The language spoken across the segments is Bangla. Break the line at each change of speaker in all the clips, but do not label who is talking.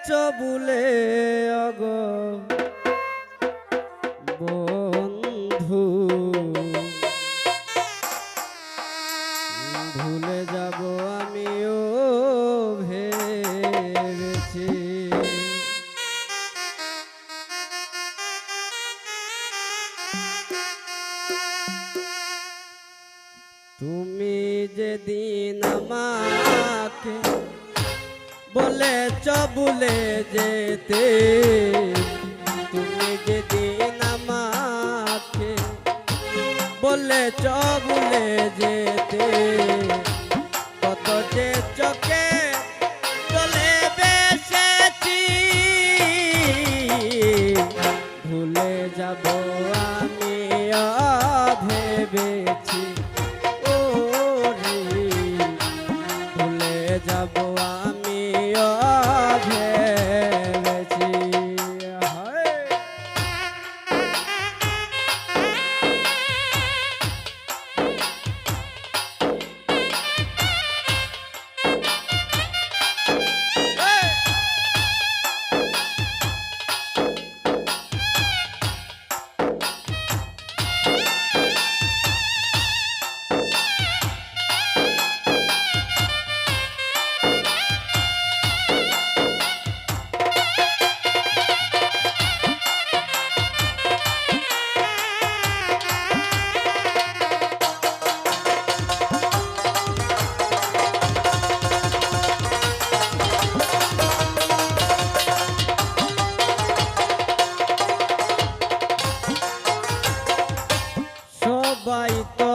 গেছ বুলে অগ। ভুলে যেতে। তুমি খে বলে চ ভুলে যেতে, কত যে চকে চলে বেসেছি, ভুলে যাব আমি ভেবেছি।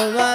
Bhagavan.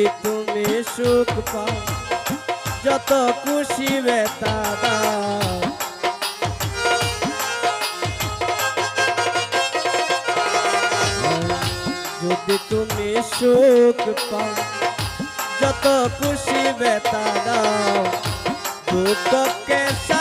যদি তুমি সুখ পাও, যত খুশি বেতা দাও। যদি তুমি সুখ পাও, যত খুশি বেতা দাও। দুঃখকে সা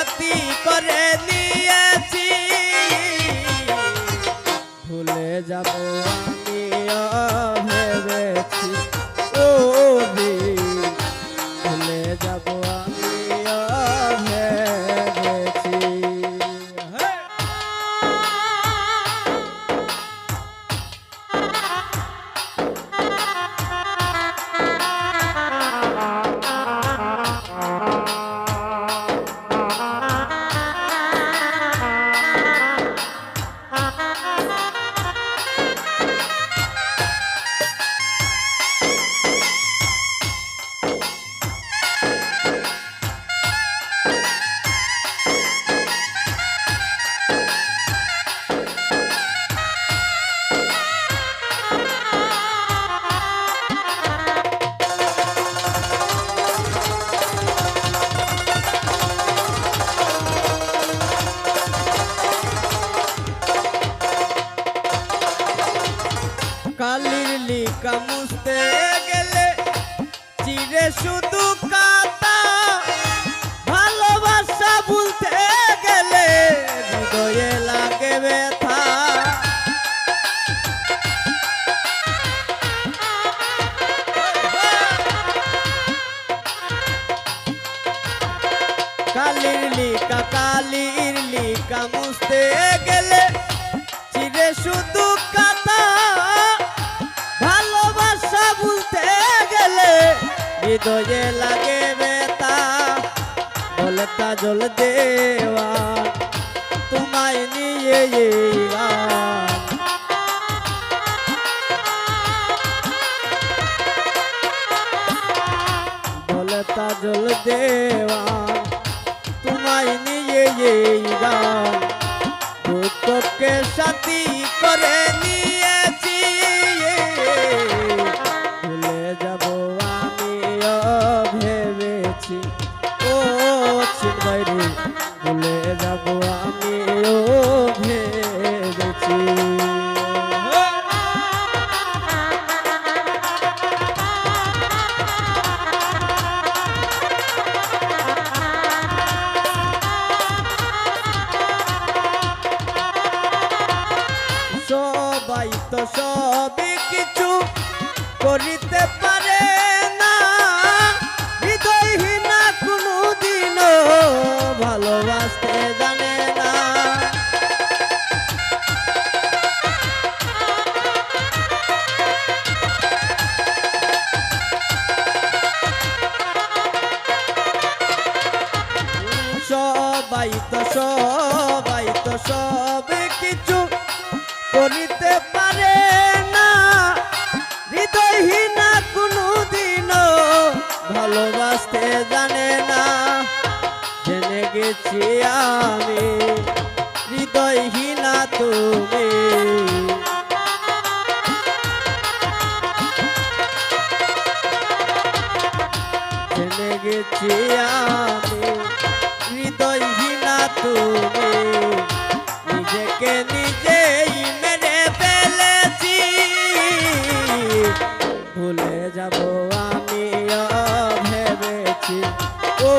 চিরে শুধু কাতা ভালোবাসা ভুলতে গেলে হৃদয়ে লাগে ব্যথা। কালির লিকা কালির লিকা মুছতে গেলে চিরে শুধু কাতা ভালোবাসা বলতে গেলে হৃদয়ে লাগে বেতা বলে জল দেওয়া তোমায় নিয়ে এই গান। বলে জল দেওয়া তোমায় নিয়ে এই গান দুঃখকে সাথী করে নিয়েছি জেনে আমি হৃদয়হীনা তুমি। জেনে গেছি আমি হৃদয়হীনা তুমি। নিজেকে নিজেই মেরে ফেলেছি। ভুলে যাব আমি ভেবেছি ও